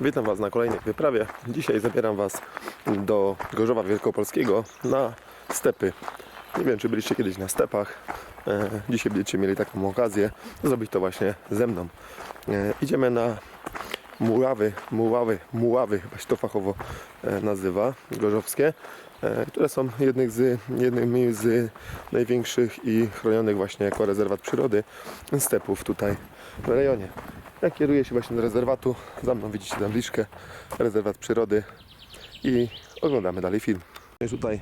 Witam Was na kolejnej wyprawie. Dzisiaj zabieram Was do Gorzowa Wielkopolskiego na stepy. Nie wiem, czy byliście kiedyś na stepach. E, dzisiaj będziecie mieli taką okazję zrobić to właśnie ze mną. E, idziemy na Muławy, Muławy, chyba się to fachowo e, nazywa, gorzowskie, które są jednych z, jednymi z największych i chronionych właśnie jako rezerwat przyrody stepów tutaj w rejonie. Ja kieruję się właśnie do rezerwatu, za mną widzicie tabliczkę, rezerwat przyrody i oglądamy dalej film. Jest tutaj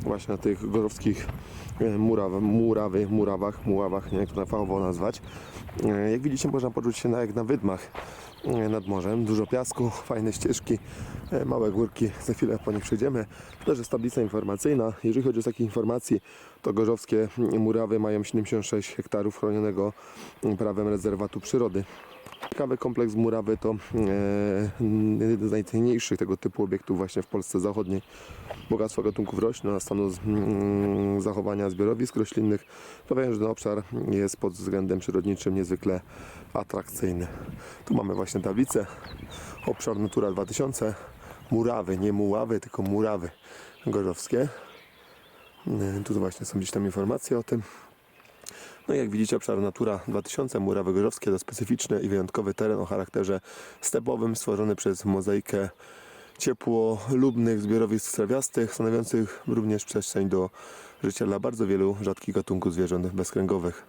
właśnie na tych gorzowskich e, muraw, murawy, murawach, muławach, nie jak to na fachowo nazwać. E, Jak widzicie można poczuć się na, jak na wydmach e, nad morzem. Dużo piasku, fajne ścieżki, małe górki, za chwilę po nich przejdziemy. To też jest tablica informacyjna. Jeżeli chodzi o takie informacji, to gorzowskie murawy mają 76 hektarów chronionego prawem rezerwatu przyrody. Ciekawy kompleks Murawy to e, jeden z najcenniejszych tego typu obiektów właśnie w Polsce Zachodniej. Bogactwo gatunków roślin oraz stanu mm, zachowania zbiorowisk roślinnych sprawiają, że ten obszar jest pod względem przyrodniczym niezwykle atrakcyjny. Tu mamy właśnie tablicę. Obszar Natura 2000. Murawy, nie Muławy, tylko Murawy gorzowskie. E, Tu właśnie są gdzieś tam informacje o tym. No i jak widzicie obszar Natura 2000 Murawy Gorzowskie to specyficzny i wyjątkowy teren o charakterze stepowym stworzony przez mozaikę ciepłolubnych zbiorowisk trawiastych stanowiących również przestrzeń do życia dla bardzo wielu rzadkich gatunków zwierząt bezkręgowych.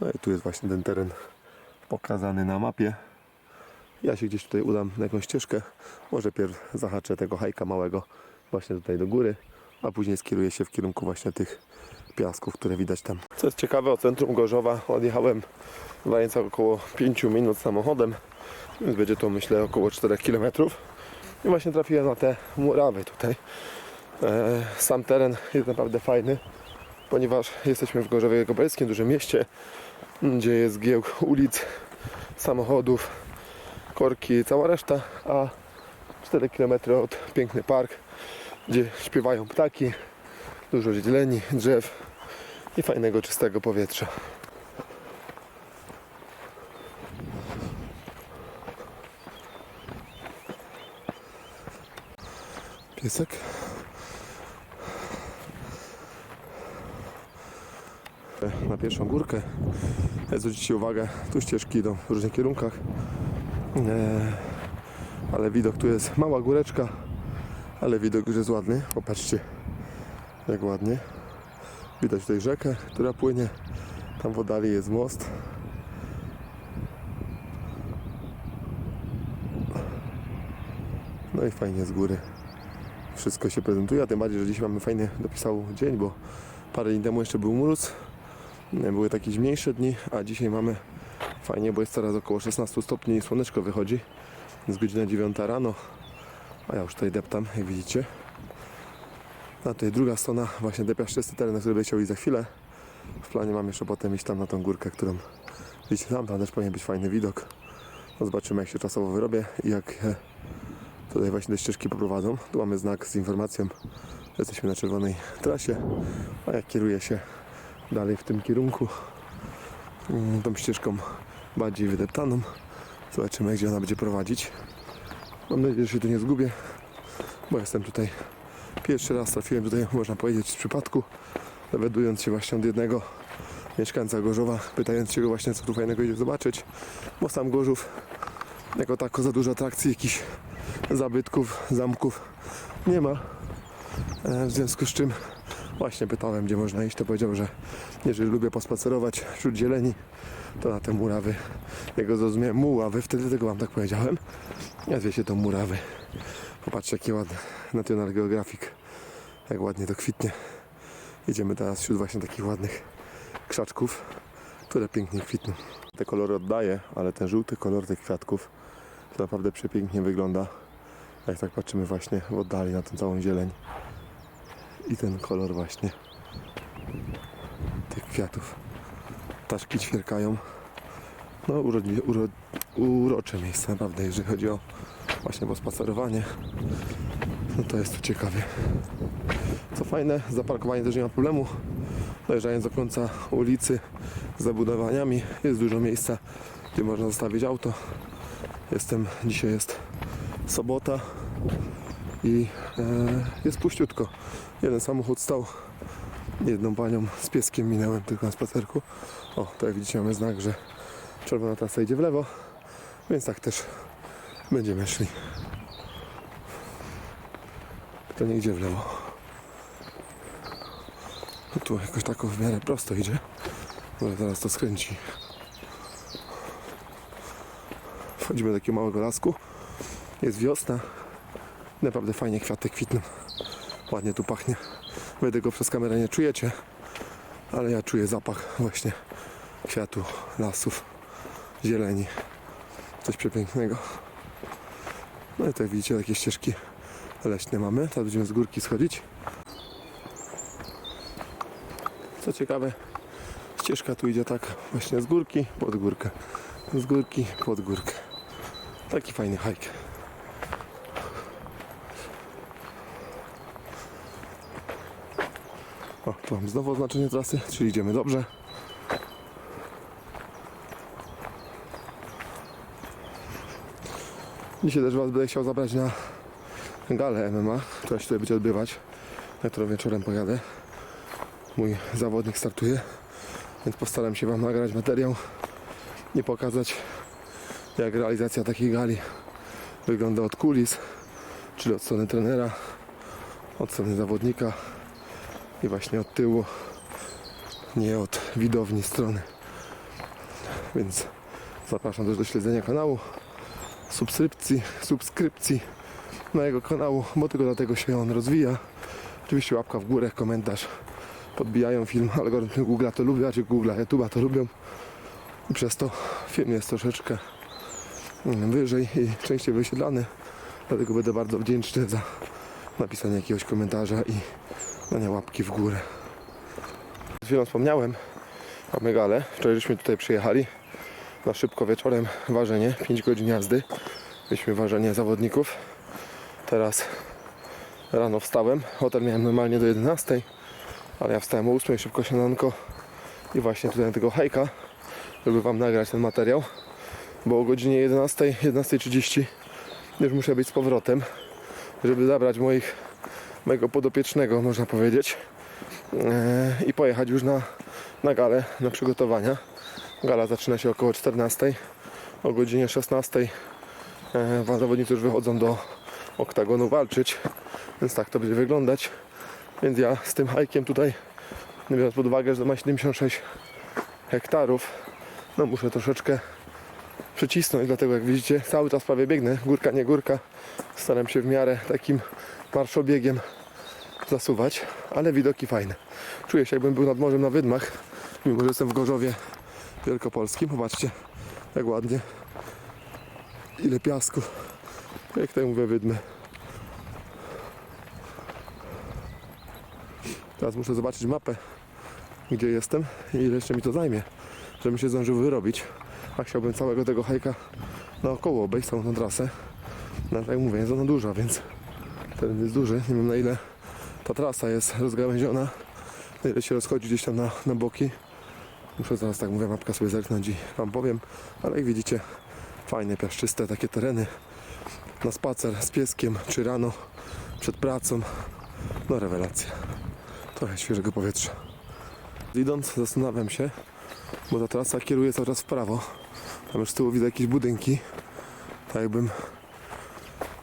No i tu jest właśnie ten teren pokazany na mapie. Ja się gdzieś tutaj udam na jakąś ścieżkę. Może pierw zahaczę tego hajka małego właśnie tutaj do góry, a później skieruję się w kierunku właśnie tych piasków, które widać tam. Co jest ciekawe, od centrum Gorzowa odjechałem w około 5 minut samochodem, więc będzie to myślę około 4 km. I właśnie trafiłem na te murawy tutaj. E, Sam teren jest naprawdę fajny, ponieważ jesteśmy w Gorzowie Wielkopolskim, dużym mieście, gdzie jest giełk ulic, samochodów, korki i cała reszta, a 4 km od piękny park, gdzie śpiewają ptaki, dużo zieleni, drzew i fajnego, czystego powietrza. Piesek. Na pierwszą górkę. Zwróćcie uwagę, tu ścieżki idą w różnych kierunkach. E, ale widok tu jest mała góreczka, ale widok już jest ładny. Popatrzcie, jak ładnie. Widać tutaj rzekę, która płynie. Tam w oddali jest most. No i fajnie z góry. Wszystko się prezentuje, a tym bardziej, że dziś mamy fajny dopisał dzień, bo parę dni temu jeszcze był mróz. Były takie zimniejsze dni, a dzisiaj mamy fajnie, bo jest teraz około 16 stopni i słoneczko wychodzi. Jest godzina 9 rano, a ja już tutaj deptam, jak widzicie. A tutaj druga strona, właśnie te piaszczysty teren, na który będę chciał iść za chwilę. W planie mam jeszcze potem iść tam na tą górkę, którą widzicie tam, tam też powinien być fajny widok. No zobaczymy jak się czasowo wyrobię i jak tutaj właśnie te ścieżki poprowadzą. Tu mamy znak z informacją, że jesteśmy na czerwonej trasie, a jak kieruję się dalej w tym kierunku, mm, tą ścieżką bardziej wydeptaną, zobaczymy gdzie ona będzie prowadzić. Mam nadzieję, że się tu nie zgubię, bo jestem tutaj Pierwszy raz trafiłem tutaj, można powiedzieć, z przypadku, dowiadując się właśnie od jednego mieszkańca Gorzowa, pytając się go właśnie, co tu fajnego idzie zobaczyć, bo sam Gorzów jako tako za dużo atrakcji, jakichś zabytków, zamków nie ma. E, W związku z czym właśnie pytałem, gdzie można iść, to powiedział, że jeżeli lubię pospacerować wśród zieleni, to na te murawy, jego zrozumiałem, muławy, wtedy tego wam tak powiedziałem, nazwie się to murawy. Popatrzcie, jaki ładny National Geographic. Jak ładnie to kwitnie. Idziemy teraz wśród właśnie takich ładnych krzaczków, które pięknie kwitną. Te kolory oddaję, ale ten żółty kolor tych kwiatków to naprawdę przepięknie wygląda. Jak tak patrzymy właśnie w oddali na tę całą zieleń. I ten kolor właśnie tych kwiatów. Ptaszki ćwierkają. No uro, urocze miejsce naprawdę, jeżeli chodzi o właśnie pospacerowanie. No to jest tu ciekawie. Co fajne, z zaparkowaniem też nie ma problemu. Dojeżdżając do końca ulicy z zabudowaniami jest dużo miejsca, gdzie można zostawić auto. Jestem, dzisiaj jest sobota i e, jest puściutko. Jeden samochód stał, jedną panią z pieskiem minęłem tylko na spacerku. O, tutaj widzicie mamy znak, że czerwona trasa idzie w lewo, więc tak też będziemy szli. To nie idzie w lewo. No tu jakoś tak w miarę prosto idzie. Może zaraz to skręci. Wchodzimy do takiego małego lasku. Jest wiosna. Naprawdę fajnie kwiaty kwitną. Ładnie tu pachnie. Wy tego przez kamerę nie czujecie, ale ja czuję zapach właśnie kwiatu, lasów, zieleni. Coś przepięknego. No i tutaj widzicie takie ścieżki leśne mamy. Teraz będziemy z górki schodzić. Co ciekawe, ścieżka tu idzie tak właśnie z górki pod górkę. Z górki pod górkę. Taki fajny hike. O, tu mam znowu oznaczenie trasy, czyli idziemy dobrze. Dzisiaj też Was będę chciał zabrać na galę MMA, która się tutaj będzie odbywać. Jutro wieczorem pojadę. Mój zawodnik startuje, więc postaram się Wam nagrać materiał i pokazać jak realizacja takiej gali wygląda od kulis, czyli od strony trenera, od strony zawodnika i właśnie od tyłu, nie od widowni strony. Więc zapraszam też do śledzenia kanału, subskrypcji, subskrypcji mojego kanału, bo tylko dlatego się on rozwija. Oczywiście łapka w górę, komentarz podbijają film, algorytmy Google to lubią, czy Google, YouTube'a to lubią. I przez to film jest troszeczkę wyżej i częściej wyświetlany. Dlatego będę bardzo wdzięczny za napisanie jakiegoś komentarza i danie łapki w górę. Przed chwilą wspomniałem o Megale. Wczoraj żeśmy tutaj przyjechali na szybko wieczorem ważenie, 5 godzin jazdy. Mieliśmy ważenie zawodników. Teraz rano wstałem. Hotel miałem normalnie do 11, ale ja wstałem o 8, szybko śniadanko i właśnie tutaj na tego hajka, żeby Wam nagrać ten materiał, bo o godzinie 11, 11.30 już muszę być z powrotem, żeby zabrać moich, mojego podopiecznego, można powiedzieć, e, i pojechać już na, na galę, na przygotowania. Gala zaczyna się około 14, o godzinie 16 e, zawodnicy już wychodzą do oktagonu walczyć, więc tak to będzie wyglądać. Więc ja z tym hajkiem tutaj, biorąc pod uwagę, że to ma 76 hektarów, no muszę troszeczkę przycisnąć, dlatego jak widzicie cały czas prawie biegnę, górka nie górka, staram się w miarę takim marszobiegiem zasuwać, ale widoki fajne. Czuję się jakbym był nad morzem na Wydmach, mimo że jestem w Gorzowie Wielkopolskim. Popatrzcie jak ładnie, ile piasku, jak tutaj mówię Wydmy. Teraz muszę zobaczyć mapę, gdzie jestem i ile jeszcze mi to zajmie, żebym się zdążył wyrobić. A chciałbym całego tego hajka naokoło obejść, całą tą trasę. No tak jak mówię, jest ona duża, więc ten jest duży. Nie wiem na ile ta trasa jest rozgałęziona, na ile się rozchodzi gdzieś tam na, na boki. Muszę zaraz, tak mówię, mapka sobie zerknąć i Wam powiem. Ale jak widzicie, fajne, piaszczyste takie tereny. Na spacer z pieskiem, czy rano, przed pracą. No rewelacja. Trochę świeżego powietrza. Idąc zastanawiam się, bo ta trasa kieruje cały czas w prawo. Tam już z tyłu widzę jakieś budynki. Tak jakbym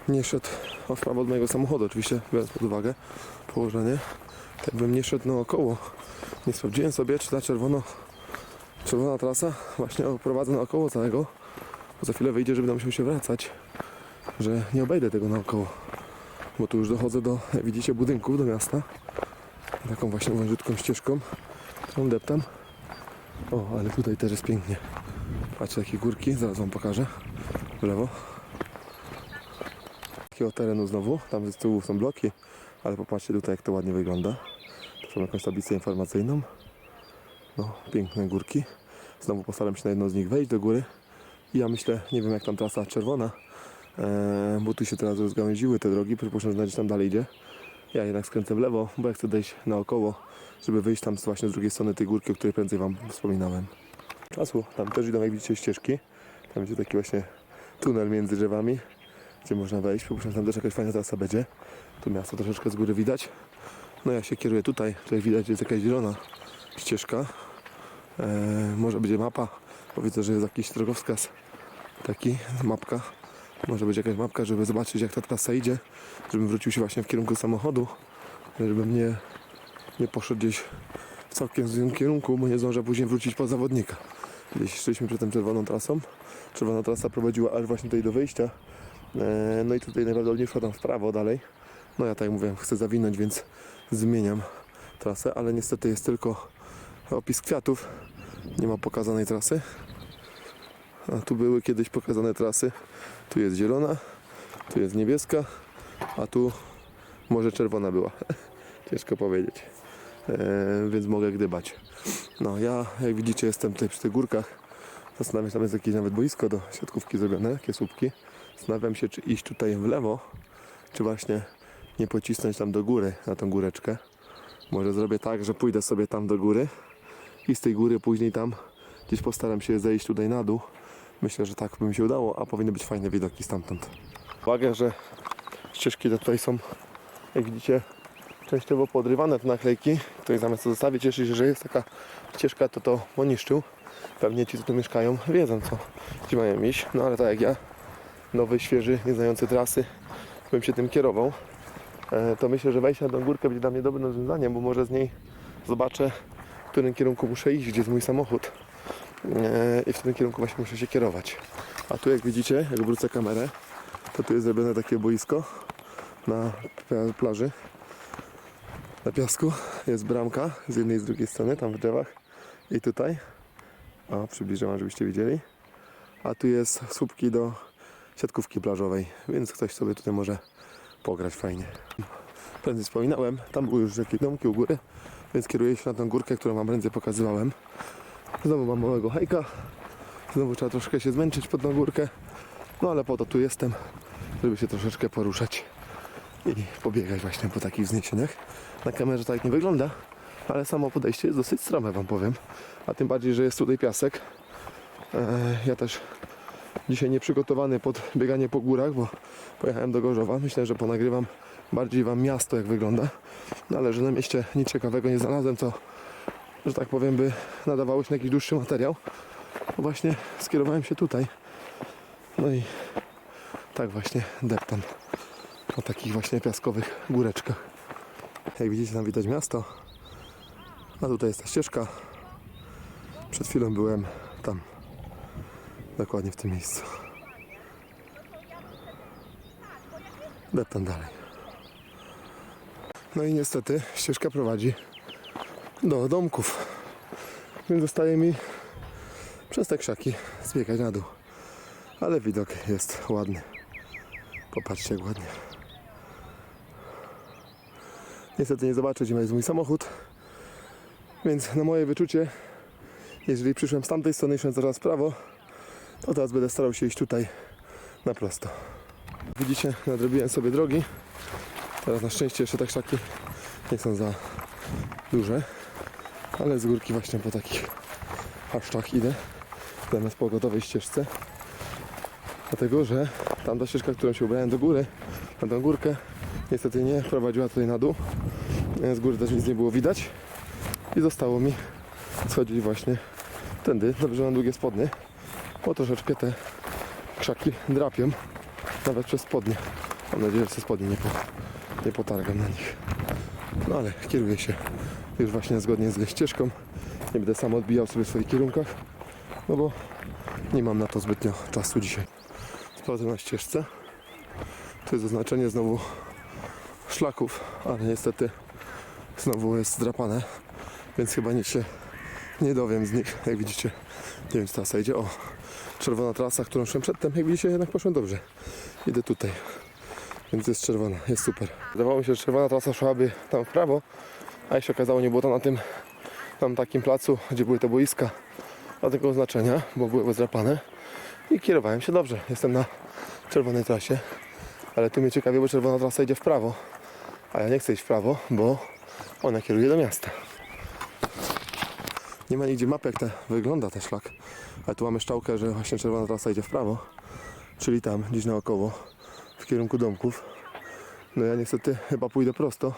nie szedł w prawo od mojego samochodu, oczywiście biorąc pod uwagę położenie. Tak jakbym nie szedł naokoło. Nie sprawdziłem sobie, czy ta czerwono, czerwona trasa właśnie oprowadza naokoło całego. Bo za chwilę wyjdzie, że będę musiał się wracać. Że nie obejdę tego naokoło. Bo tu już dochodzę do, jak widzicie, budynków do miasta. Taką właśnie wąziutką ścieżką, którą deptam. O, ale tutaj też jest pięknie. Patrzcie, jakie górki, zaraz Wam pokażę. W lewo. Takiego terenu znowu, tam z tyłu są bloki, ale popatrzcie tutaj, jak to ładnie wygląda. To są jakąś tablicę informacyjną. No, piękne górki. Znowu postaram się na jedną z nich wejść do góry. I ja myślę, nie wiem jak tam trasa czerwona, bo tu się teraz rozgałęziły te drogi, przypuszczam, że gdzieś tam dalej idzie. Ja jednak skręcę w lewo, bo ja chcę dojść naokoło, żeby wyjść tam właśnie z drugiej strony tej górki, o której prędzej Wam wspominałem. Czasu, tam też idą jak widzicie ścieżki. Tam będzie taki właśnie tunel między drzewami, gdzie można wejść. Przypuszczam, że tam też jakaś fajna trasa będzie. Tu miasto troszeczkę z góry widać. No ja się kieruję tutaj. Tutaj widać, jest jakaś zielona ścieżka. E, może będzie mapa, bo widzę, że jest jakiś drogowskaz. Taki, mapka. Może być jakaś mapka, żeby zobaczyć jak ta trasa idzie. Żebym wrócił się właśnie w kierunku samochodu. Żebym nie, nie poszedł gdzieś w całkiem złym kierunku, bo nie zdążę później wrócić po zawodnika. Gdzieś szliśmy przed tą czerwoną trasą. Czerwona trasa prowadziła aż właśnie tutaj do wyjścia. E, No i tutaj najprawdopodobniej tam w prawo dalej. No ja tak jak mówiłem, chcę zawinąć, więc zmieniam trasę, ale niestety jest tylko opis kwiatów. Nie ma pokazanej trasy. A tu były kiedyś pokazane trasy. Tu jest zielona, tu jest niebieska, a tu może czerwona była. Ciężko powiedzieć. E, więc mogę gdybać. No ja, jak widzicie, jestem tutaj przy tych górkach. Zastanawiam się, tam jest jakieś nawet boisko do siatkówki zrobione, takie słupki. Zastanawiam się, czy iść tutaj w lewo, czy właśnie nie pocisnąć tam do góry, na tą góreczkę. Może zrobię tak, że pójdę sobie tam do góry i z tej góry później tam gdzieś postaram się zejść tutaj na dół. Myślę, że tak by mi się udało, a powinny być fajne widoki stamtąd. Uwaga, że ścieżki tutaj są, jak widzicie, częściowo podrywane te naklejki, które zamiast to zostawić, się, że jest taka ścieżka, to to poniszczył. Pewnie ci, co tu mieszkają, wiedzą, co gdzie mają iść. No ale tak jak ja, nowy, świeży, nie znający trasy, bym się tym kierował, e, to myślę, że wejście na tą górkę będzie dla mnie dobrym rozwiązaniem, bo może z niej zobaczę, w którym kierunku muszę iść, gdzie jest mój samochód. E, I w tym kierunku właśnie muszę się kierować. A tu jak widzicie, jak wrócę kamerę, to tu jest zrobione takie boisko na pla- plaży. Na piasku jest bramka z jednej i z drugiej strony, tam w drzewach i tutaj. O, przybliżę wam, żebyście widzieli. A tu jest słupki do siatkówki plażowej, więc ktoś sobie tutaj może pograć fajnie. Prędzej wspominałem, tam były już jakieś domki u góry, więc kieruję się na tą górkę, którą wam prędzej pokazywałem. Znowu mam małego hajka. Znowu trzeba troszkę się zmęczyć pod tą górkę. No ale po to tu jestem, żeby się troszeczkę poruszać i pobiegać właśnie po takich wzniesieniach. Na kamerze tak nie wygląda, ale samo podejście jest dosyć strome wam powiem. A tym bardziej, że jest tutaj piasek. E, ja też dzisiaj nie przygotowany pod bieganie po górach, bo pojechałem do Gorzowa. Myślę, że ponagrywam bardziej wam miasto jak wygląda. No ale że na mieście nic ciekawego nie znalazłem, co że tak powiem by nadawało się na jakiś dłuższy materiał. No właśnie skierowałem się tutaj. No i tak właśnie deptam po takich właśnie piaskowych góreczkach. Jak widzicie tam widać miasto. A tutaj jest ta ścieżka. Przed chwilą byłem tam. Dokładnie w tym miejscu. Deptam dalej. No i niestety ścieżka prowadzi do domków. Więc zostaje mi przez te krzaki zbiegać na dół. Ale widok jest ładny. Popatrzcie jak ładnie. Niestety nie zobaczę, gdzie jest mój samochód. Więc na moje wyczucie, jeżeli przyszłem z tamtej strony, szedłem zaraz w prawo, to teraz będę starał się iść tutaj na prosto. Widzicie, nadrobiłem sobie drogi. Teraz na szczęście jeszcze te krzaki nie są za duże. Ale z górki właśnie po takich haszczach idę. Zamiast po gotowej ścieżce. Dlatego, że tamta ścieżka, którą się ubrałem do góry, na tą górkę, niestety nie prowadziła tutaj na dół. Z góry też nic nie było widać. I zostało mi schodzić właśnie tędy. Dobrze, mam długie spodnie, bo troszeczkę te krzaki drapią. Nawet przez spodnie. Mam nadzieję, że te spodnie nie, po, nie potargam na nich. No ale kieruję się już właśnie zgodnie z ścieżką. Nie będę sam odbijał sobie w swoich kierunkach, no bo nie mam na to zbytnio czasu dzisiaj. Sprawdzę na ścieżce. Tu jest zaznaczenie znowu szlaków, ale niestety znowu jest zdrapane, więc chyba nic się nie dowiem z nich. Jak widzicie, nie wiem, trasa idzie. O, czerwona trasa, którą szłem przedtem. Jak widzicie, jednak poszłem dobrze. Idę tutaj, więc jest czerwona, jest super. Wydawało mi się, że czerwona trasa szłaby tam w prawo, a jak się okazało, nie było to na tym tam takim placu, gdzie były te boiska tego oznaczenia, bo były zdrapane i kierowałem się dobrze. Jestem na czerwonej trasie, ale tu mnie ciekawie, bo czerwona trasa idzie w prawo, a ja nie chcę iść w prawo, bo ona kieruje do miasta. Nie ma nigdzie mapy, jak te, wygląda ten szlak, ale tu mamy szczałkę, że właśnie czerwona trasa idzie w prawo, czyli tam, gdzieś naokoło, w kierunku domków. No ja niestety chyba pójdę prosto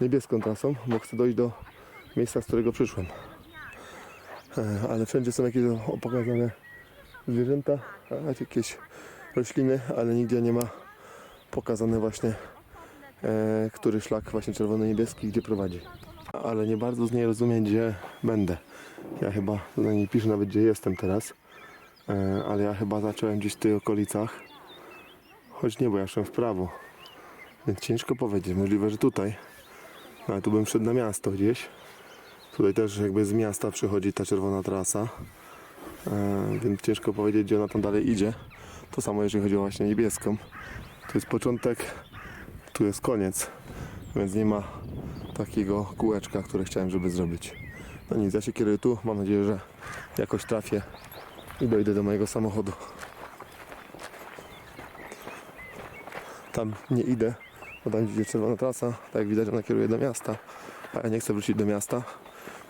niebieską trasą, bo chcę dojść do miejsca, z którego przyszłem. E, Ale wszędzie są jakieś o- pokazane zwierzęta, jakieś rośliny, ale nigdzie nie ma pokazane właśnie, e, który szlak właśnie czerwono-niebieski gdzie prowadzi. Ale nie bardzo z niej rozumiem, gdzie będę. Ja chyba, na niej piszę nawet, gdzie jestem teraz, e, ale ja chyba zacząłem gdzieś w tych okolicach, choć nie, bo ja szłem w prawo, więc ciężko powiedzieć. Możliwe, że tutaj, no, ale tu bym wszedł na miasto gdzieś. Tutaj też jakby z miasta przychodzi ta czerwona trasa, e, więc ciężko powiedzieć, gdzie ona tam dalej idzie. To samo jeżeli chodzi o właśnie niebieską. Tu jest początek, tu jest koniec, więc nie ma takiego kółeczka, które chciałem, żeby zrobić. No nic, ja się kieruję tu, mam nadzieję, że jakoś trafię i dojdę do mojego samochodu. Tam nie idę, bo tam idzie czerwona trasa, tak jak widać ona kieruje do miasta, a ja nie chcę wrócić do miasta.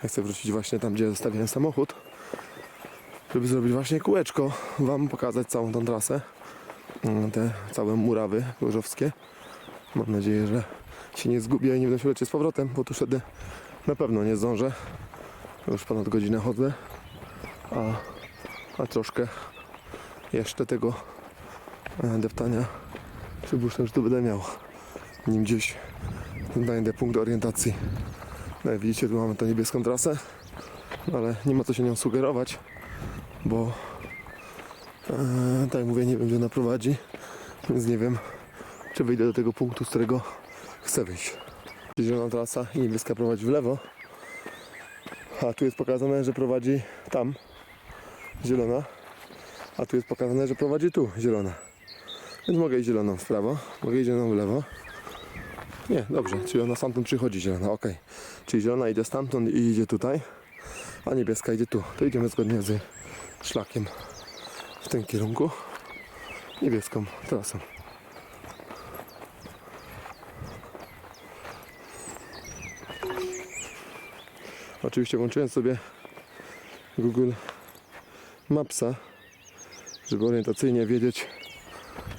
Ja chcę wrócić właśnie tam, gdzie zostawiłem samochód, żeby zrobić właśnie kółeczko, Wam pokazać całą tą trasę, Mm, te całe murawy gorzowskie. Mam nadzieję, że się nie zgubię i nie będę się lecieć z powrotem, bo tu wtedy na pewno nie zdążę. Już ponad godzinę chodzę, a, a troszkę jeszcze tego e, deptania przypuszczam, że tu będę miał nim gdzieś znajdę punkt orientacji. No jak widzicie, tu mamy tą niebieską trasę, no ale nie ma co się nią sugerować, bo e, tak jak mówię, nie wiem, gdzie ona prowadzi, więc nie wiem, czy wyjdę do tego punktu, z którego chcę wyjść. Zielona trasa i niebieska prowadzi w lewo, a tu jest pokazane, że prowadzi tam, zielona, a tu jest pokazane, że prowadzi tu, zielona. Więc mogę iść zieloną w prawo, mogę iść zieloną w lewo. Nie, dobrze, czyli ona stamtąd przychodzi zielona, ok. Czyli zielona idzie stamtąd i idzie tutaj, a niebieska idzie tu. To idziemy zgodnie z szlakiem w tym kierunku, niebieską trasą. Oczywiście włączyłem sobie Google Mapsa, żeby orientacyjnie wiedzieć,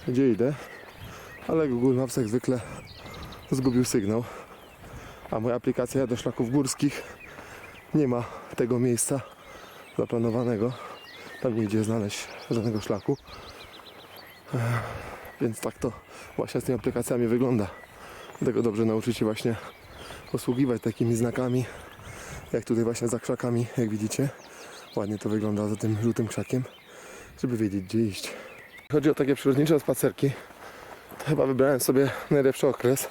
gdzie idę, ale Google Maps jak zwykle zgubił sygnał, a moja aplikacja do szlaków górskich nie ma tego miejsca zaplanowanego. Tam nie idzie znaleźć żadnego szlaku. Więc tak to właśnie z tymi aplikacjami wygląda. Dlatego dobrze nauczyć się właśnie posługiwać takimi znakami, jak tutaj właśnie za krzakami, jak widzicie. Ładnie to wygląda za tym żółtym krzakiem, żeby wiedzieć gdzie iść. Chodzi o takie przyrodnicze spacerki. To chyba wybrałem sobie najlepszy okres,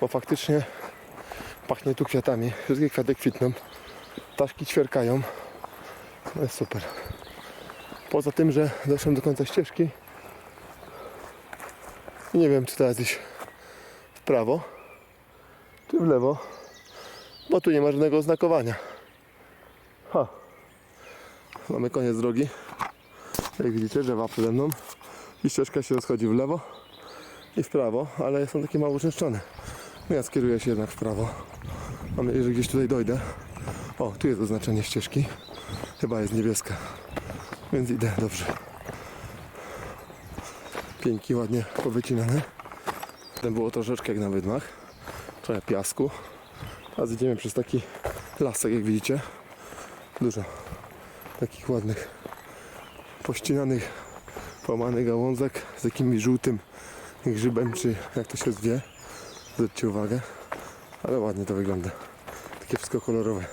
bo faktycznie pachnie tu kwiatami. Wszystkie kwiaty kwitną, ptaszki ćwierkają. No jest super. Poza tym, że doszłem do końca ścieżki i nie wiem, czy teraz iść w prawo, czy w lewo, bo tu nie ma żadnego oznakowania. Ha. Mamy koniec drogi. Jak widzicie, drzewa przede mną i ścieżka się rozchodzi w lewo i w prawo, ale są takie mało uczęszczone. No ja skieruję się jednak w prawo. Mam nadzieję, że gdzieś tutaj dojdę. O, tu jest oznaczenie ścieżki. Chyba jest niebieska. Więc idę dobrze. Pięki ładnie powycinane. Potem było troszeczkę jak na wydmach. Trochę piasku. Teraz idziemy przez taki lasek, jak widzicie. Dużo takich ładnych pościnanych, połamanych gałązek z jakimś żółtym grzybem, czy jak to się zwie. Zwróćcie uwagę. Ale ładnie to wygląda. Takie wszystko kolorowe.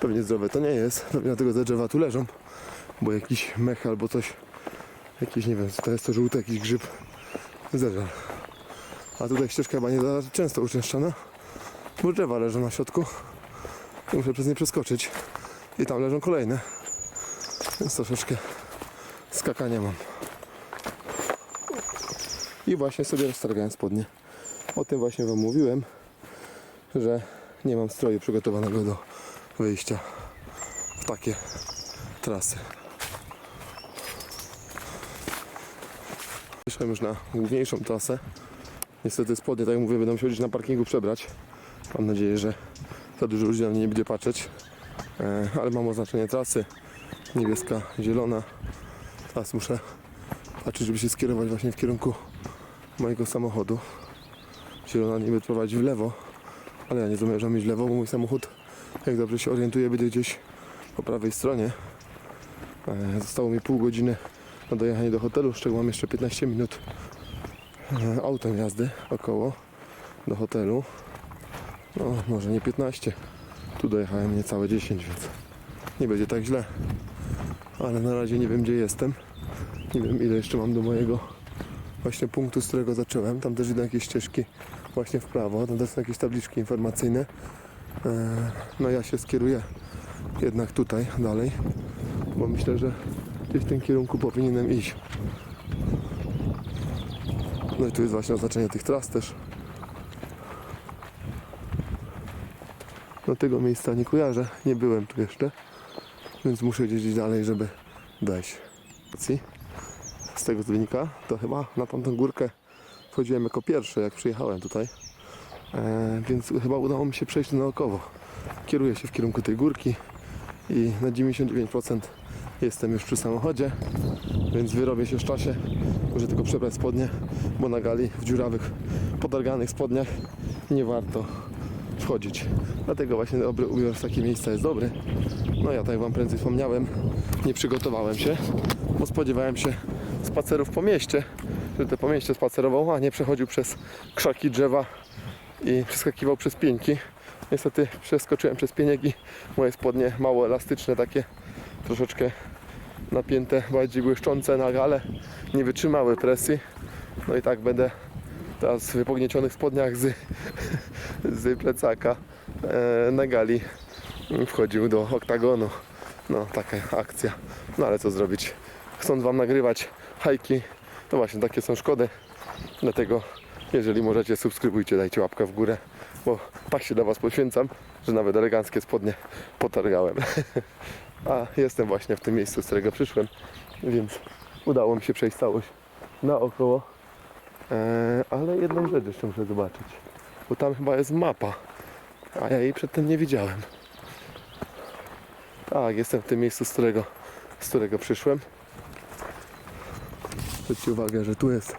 Pewnie zdrowe to nie jest. Pewnie dlatego te drzewa tu leżą. Bo jakiś mech albo coś. Jakiś, nie wiem, to jest to żółty jakiś grzyb. Zeżar. A tutaj ścieżka chyba nie za często uczęszczana. Bo drzewa leżą na środku. I muszę przez nie przeskoczyć. I tam leżą kolejne. Więc troszeczkę skakania mam. I właśnie sobie roztargałem spodnie. O tym właśnie Wam mówiłem, że nie mam stroju przygotowanego do wyjścia w takie trasy. Wyszłem już na główniejszą trasę. Niestety spodnie, tak jak mówię, będą się gdzieś na parkingu przebrać. Mam nadzieję, że za dużo ludzi na mnie nie będzie patrzeć. E, ale mam oznaczenie trasy. Niebieska, zielona. Teraz muszę czy żeby się skierować właśnie w kierunku mojego samochodu. Zielona niby prowadzi w lewo, ale ja nie zamierzam iść w lewo, bo mój samochód, jak dobrze się orientuję, będzie gdzieś po prawej stronie. E, Zostało mi pół godziny na dojechanie do hotelu, z czego mam jeszcze 15 minut e, autem jazdy około do hotelu. No, może nie 15. Tu dojechałem niecałe 10, więc nie będzie tak źle. Ale na razie nie wiem, gdzie jestem. Nie wiem, ile jeszcze mam do mojego właśnie punktu, z którego zacząłem. Tam też idą jakieś ścieżki właśnie w prawo. Tam też są jakieś tabliczki informacyjne. E, No ja się skieruję jednak tutaj dalej, bo myślę, że gdzieś w tym kierunku powinienem iść. No i tu jest właśnie oznaczenie tych tras też. No tego miejsca nie kojarzę, nie byłem tu jeszcze, więc muszę gdzieś dalej, żeby dojść. Z tego co wynika, to chyba na tamtą górkę wchodziłem jako pierwszy, jak przyjechałem tutaj. E, więc chyba udało mi się przejść naokoło. Kieruję się w kierunku tej górki i na 99% jestem już przy samochodzie, więc wyrobię się w czasie. Muszę tylko przebrać spodnie, bo na gali w dziurawych, podarganych spodniach nie warto wchodzić. Dlatego właśnie dobry ubiór w takie miejsca jest dobry. No ja tak Wam prędzej wspomniałem, nie przygotowałem się, bo spodziewałem się spacerów po mieście, że to po mieście spacerował, a nie przechodził przez krzaki, drzewa i przeskakiwał przez pieńki. Niestety przeskoczyłem przez pieniek i moje spodnie mało elastyczne, takie troszeczkę napięte, bardziej błyszczące na gale, nie wytrzymały presji. No i tak będę teraz w wypogniecionych spodniach z, z plecaka e, na gali wchodził do oktagonu. No taka akcja. No ale co zrobić? Chcąc Wam nagrywać hajki, to właśnie takie są szkody. Dlatego jeżeli możecie subskrybujcie, dajcie łapkę w górę, bo tak się dla Was poświęcam, że nawet eleganckie spodnie potargałem. A jestem właśnie w tym miejscu, z którego przyszłem, więc udało mi się przejść całość naokoło. Eee, ale jedną rzecz jeszcze muszę zobaczyć, bo tam chyba jest mapa, a ja jej przedtem nie widziałem. Tak, jestem w tym miejscu, z którego, z którego przyszłem. Zwróćcie uwagę, że tu jest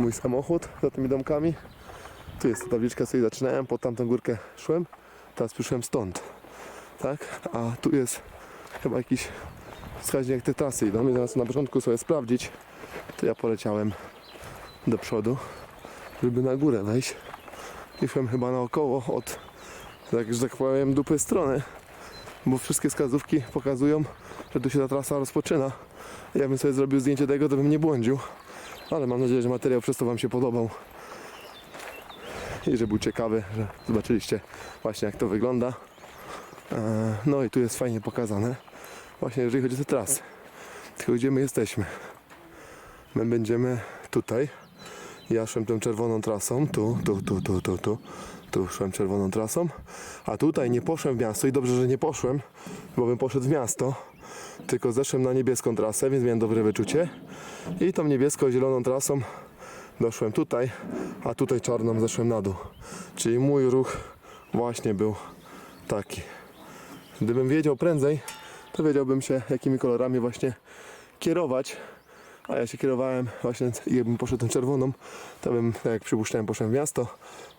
mój samochód za tymi domkami. Tu jest ta tabliczka, z zaczynałem, pod tamtą górkę szłem. Teraz przyszłem stąd. Tak? A tu jest chyba jakiś wskaźnik, te trasy. I zaraz na początku sobie sprawdzić. To ja poleciałem do przodu, żeby na górę wejść. I szłem chyba naokoło od, tak, że tak powiem, dupy strony. Bo wszystkie wskazówki pokazują, że tu się ta trasa rozpoczyna. Ja bym sobie zrobił zdjęcie tego, to bym nie błądził. Ale mam nadzieję, że materiał przez to Wam się podobał. I że był ciekawy, że zobaczyliście właśnie jak to wygląda. E, No i tu jest fajnie pokazane. Właśnie jeżeli chodzi o te trasy. Tylko gdzie my jesteśmy? My będziemy tutaj. Ja szłem tą czerwoną trasą. Tu, tu, tu, tu, tu, tu. Tu szłem czerwoną trasą. A tutaj nie poszłem w miasto i dobrze, że nie poszłem, bo bym poszedł w miasto. Tylko zeszłem na niebieską trasę, więc miałem dobre wyczucie. I tą niebiesko-zieloną trasą doszłem tutaj, a tutaj czarną zeszłem na dół. Czyli mój ruch właśnie był taki. Gdybym wiedział prędzej, to wiedziałbym się jakimi kolorami właśnie kierować. A ja się kierowałem właśnie, jakbym poszedł tą czerwoną, to bym, tak jak przypuszczałem, poszedłem w miasto.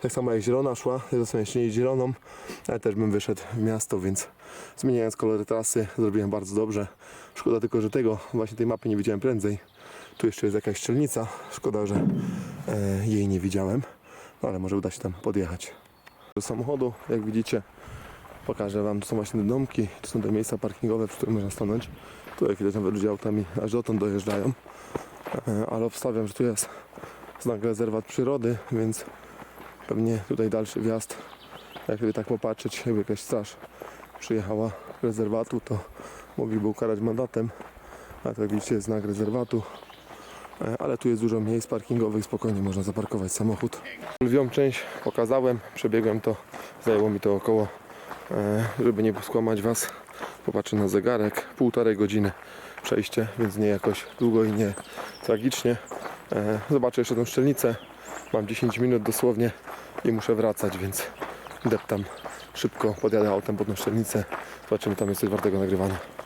Tak samo jak zielona szła, zresztą jeszcze nie zieloną, ale też bym wyszedł w miasto, więc zmieniając kolory trasy zrobiłem bardzo dobrze. Szkoda tylko, że tego, właśnie tej mapy nie widziałem prędzej. Tu jeszcze jest jakaś strzelnica, szkoda, że e, jej nie widziałem, no, ale może uda się tam podjechać. Do samochodu, jak widzicie, pokażę Wam, tu są właśnie te domki, tu są te miejsca parkingowe, przy których można stanąć. Tu jak widać nawet ludzie autami aż dotąd dojeżdżają, E, ale obstawiam, że tu jest znak rezerwat przyrody, więc pewnie tutaj dalszy wjazd, jak sobie tak popatrzeć, jakby jakaś straż przyjechała rezerwatu, to mogliby ukarać mandatem, a to jak widzicie jest znak rezerwatu, E, ale tu jest dużo miejsc parkingowych, spokojnie można zaparkować samochód. Lwią część pokazałem, przebiegłem to, zajęło mi to około, żeby nie skłamać Was, popatrzę na zegarek, półtorej godziny przejście, więc nie jakoś długo i nie tragicznie. E, Zobaczę jeszcze tą szczelnicę, mam 10 minut dosłownie i muszę wracać, więc deptam szybko, podjadę autem pod tą szczelnicę, zobaczymy tam jest coś wartego nagrywania.